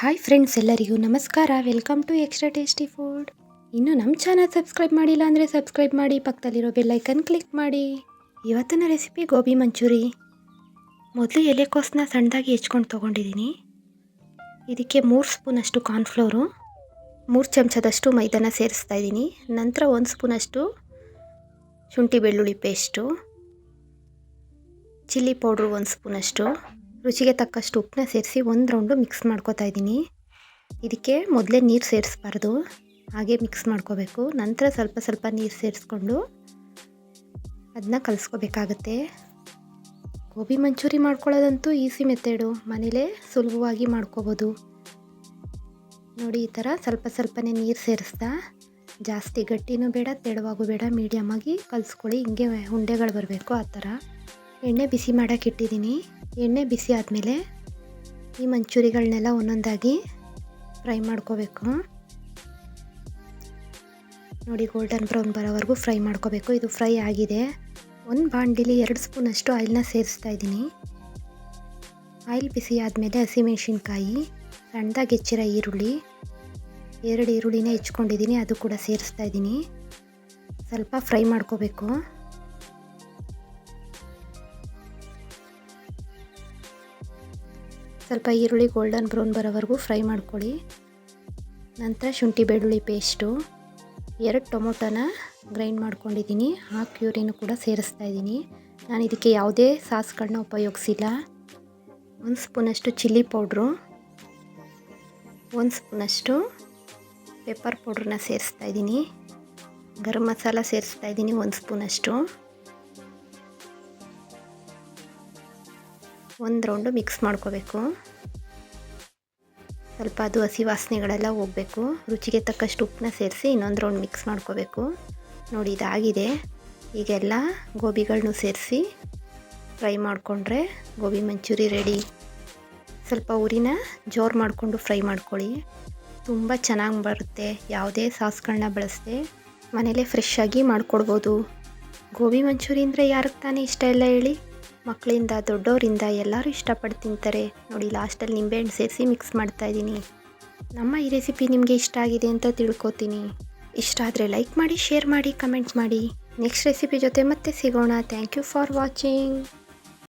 Hi friends ಎಲ್ಲರಿಗೂ ನಮಸ್ಕಾರ. Welcome to extra tasty food ಇನ್ನು ನಮ್ಮ ಚಾನಲ್ ಸಬ್ಸ್ಕ್ರೈಬ್ ಮಾಡಿಲ್ಲ ಅಂದರೆ ಸಬ್ಸ್ಕ್ರೈಬ್ ಮಾಡಿ, ಪಕ್ಕದಲ್ಲಿರೋ ಬೆಲ್ಲೈಕನ್ ಕ್ಲಿಕ್ ಮಾಡಿ. ಇವತ್ತಿನ ರೆಸಿಪಿ ಗೋಬಿ ಮಂಚೂರಿ. ಮೊದಲು ಎಲೆಕೋಸನ್ನ ಸಣ್ಣದಾಗಿ ಹೆಚ್ಕೊಂಡು ತೊಗೊಂಡಿದ್ದೀನಿ ಇದಕ್ಕೆ ಮೂರು ಸ್ಪೂನಷ್ಟು ಕಾರ್ನ್ಫ್ಲೋರು ಮೂರು ಚಮಚದಷ್ಟು ಮೈದಾನ ಸೇರಿಸ್ತಾ ಇದ್ದೀನಿ ನಂತರ ಒಂದು ಸ್ಪೂನಷ್ಟು ಶುಂಠಿ ಬೆಳ್ಳುಳ್ಳಿ ಪೇಸ್ಟು ಚಿಲ್ಲಿ ಪೌಡ್ರು ಒಂದು ಸ್ಪೂನಷ್ಟು ರುಚಿಗೆ ತಕ್ಕಷ್ಟು ಉಪ್ಪನ್ನ ಸೇರಿಸಿ ಒಂದು ರೌಂಡು ಮಿಕ್ಸ್ ಮಾಡ್ಕೋತಾ ಇದ್ದೀನಿ. ಇದಕ್ಕೆ ಮೊದಲೇ ನೀರು ಸೇರಿಸ್ಬಾರ್ದು. ಹಾಗೆ ಮಿಕ್ಸ್ ಮಾಡ್ಕೋಬೇಕು. ನಂತರ ಸ್ವಲ್ಪ ಸ್ವಲ್ಪ ನೀರು ಸೇರಿಸ್ಕೊಂಡು ಅದನ್ನ ಕಲಿಸ್ಕೋಬೇಕಾಗತ್ತೆ. ಗೋಬಿ ಮಂಚೂರಿ ಮಾಡ್ಕೊಳ್ಳೋದಂತೂ ಈಸಿ ಮೆಥಡು ಮನೇಲೇ ಸುಲಭವಾಗಿ ಮಾಡ್ಕೋಬೋದು. ನೋಡಿ, ಈ ಥರ ಸ್ವಲ್ಪ ಸ್ವಲ್ಪನೇ ನೀರು ಸೇರಿಸ್ದಾ. ಜಾಸ್ತಿ ಗಟ್ಟಿನೂ ಬೇಡ, ತೆಳುವಾಗೂ ಬೇಡ ಮೀಡಿಯಮಾಗಿ ಕಲಿಸ್ಕೊಳ್ಳಿ. ಹಿಂಗೆ ಉಂಡೆಗಳು ಬರಬೇಕು ಆ ಥರ ಎಣ್ಣೆ ಬಿಸಿ ಮಾಡೋಕೆ ಇಟ್ಟಿದ್ದೀನಿ. ಎಣ್ಣೆ ಬಿಸಿ ಆದಮೇಲೆ ಈ ಮಂಚೂರಿಗಳನ್ನೆಲ್ಲ ಒಂದೊಂದಾಗಿ ಫ್ರೈ ಮಾಡ್ಕೋಬೇಕು. ನೋಡಿ ಗೋಲ್ಡನ್ ಬ್ರೌನ್ ಬರೋವರೆಗೂ ಫ್ರೈ ಮಾಡ್ಕೋಬೇಕು. ಇದು ಫ್ರೈ ಆಗಿದೆ. ಒಂದು ಬಾಣಲಿಲಿ ಎರಡು ಸ್ಪೂನಷ್ಟು ಆಯಿಲ್ನ ಸೇರಿಸ್ತಾ ಇದ್ದೀನಿ. ಆಯಿಲ್ ಬಿಸಿ ಆದಮೇಲೆ ಹಸಿಮೆಣ್ಸಿನ್ಕಾಯಿ, ಸಣ್ಣದಾಗಿ ಹೆಚ್ಚಿರೋ ಈರುಳ್ಳಿ, ಎರಡು ಈರುಳ್ಳಿನೇ ಹೆಚ್ಕೊಂಡಿದ್ದೀನಿ, ಅದು ಕೂಡ ಸೇರಿಸ್ತಾ ಇದ್ದೀನಿ. ಸ್ವಲ್ಪ ಫ್ರೈ ಮಾಡ್ಕೋಬೇಕು. ಸ್ವಲ್ಪ ಈರುಳ್ಳಿ ಗೋಲ್ಡನ್ ಬ್ರೌನ್ ಬರೋವರೆಗೂ ಫ್ರೈ ಮಾಡ್ಕೊಳ್ಳಿ. ನಂತರ ಶುಂಠಿ ಬೆಳ್ಳುಳ್ಳಿ ಪೇಸ್ಟು ಎರಡು ಟೊಮೊಟೊನ ಗ್ರೈಂಡ್ ಮಾಡ್ಕೊಂಡಿದ್ದೀನಿ. ಆ ಕ್ಯೂರಿನೂ ಕೂಡ ಸೇರಿಸ್ತಾ ಇದ್ದೀನಿ. ನಾನು ಇದಕ್ಕೆ ಯಾವುದೇ ಸಾಸ್ಗಳನ್ನ ಉಪಯೋಗಿಸಿಲ್ಲ. ಒಂದು ಸ್ಪೂನಷ್ಟು ಚಿಲ್ಲಿ ಪೌಡ್ರು ಒಂದು ಸ್ಪೂನಷ್ಟು ಪೆಪ್ಪರ್ ಪೌಡ್ರನ್ನ ಸೇರಿಸ್ತಾ ಇದ್ದೀನಿ. ಗರಂ ಮಸಾಲ ಸೇರಿಸ್ತಾ ಇದ್ದೀನಿ ಒಂದು ಸ್ಪೂನಷ್ಟು. ಒಂದು ರೌಂಡು ಮಿಕ್ಸ್ ಮಾಡ್ಕೋಬೇಕು. ಸ್ವಲ್ಪ ಅದು ಹಸಿ ವಾಸನೆಗಳೆಲ್ಲ ಹೋಗಬೇಕು. ರುಚಿಗೆ ತಕ್ಕಷ್ಟು ಉಪ್ಪನ್ನ ಸೇರಿಸಿ ಇನ್ನೊಂದು ರೌಂಡ್ ಮಿಕ್ಸ್ ಮಾಡ್ಕೋಬೇಕು. ನೋಡಿ, ಇದಾಗಿದೆ. ಈಗೆಲ್ಲ ಗೋಬಿಗಳನ್ನೂ ಸೇರಿಸಿ ಫ್ರೈ ಮಾಡಿಕೊಂಡ್ರೆ ಗೋಬಿ ಮಂಚೂರಿ ರೆಡಿ ಸ್ವಲ್ಪ ಉರಿನ ಜೋರು ಮಾಡಿಕೊಂಡು ಫ್ರೈ ಮಾಡ್ಕೊಳ್ಳಿ. ತುಂಬ ಚೆನ್ನಾಗಿ ಬರುತ್ತೆ. ಯಾವುದೇ ಸಾಸ್ಗಳನ್ನ ಬಳಸದೆ ಮನೇಲೇ ಫ್ರೆಶ್ ಆಗಿ ಮಾಡಿಕೊಡ್ಬೋದು. ಗೋಬಿ ಮಂಚೂರಿ ಅಂದರೆ ಯಾರಿಗೆ ತಾನೇ ಇಷ್ಟ ಇಲ್ಲ ಹೇಳಿ. ಮಕ್ಕಳಿಂದ ದೊಡ್ಡವರಿಂದ ಎಲ್ಲರೂ ಇಷ್ಟಪಟ್ಟು ತಿಂತಾರೆ ನೋಡಿ, ಲಾಸ್ಟಲ್ಲಿ ನಿಂಬೆಹಣ್ಣು ಸೇರಿಸಿ ಮಿಕ್ಸ್ ಮಾಡ್ತಾ ಇದ್ದೀನಿ. ನಮ್ಮ ಈ ರೆಸಿಪಿ ನಿಮಗೆ ಇಷ್ಟ ಆಗಿದೆ ಅಂತ ತಿಳ್ಕೊತೀನಿ. ಇಷ್ಟ ಆದರೆ ಲೈಕ್ ಮಾಡಿ, ಶೇರ್ ಮಾಡಿ, ಕಮೆಂಟ್ಸ್ ಮಾಡಿ. ನೆಕ್ಸ್ಟ್ ರೆಸಿಪಿ ಜೊತೆ ಮತ್ತೆ ಸಿಗೋಣ. Thank you for watching.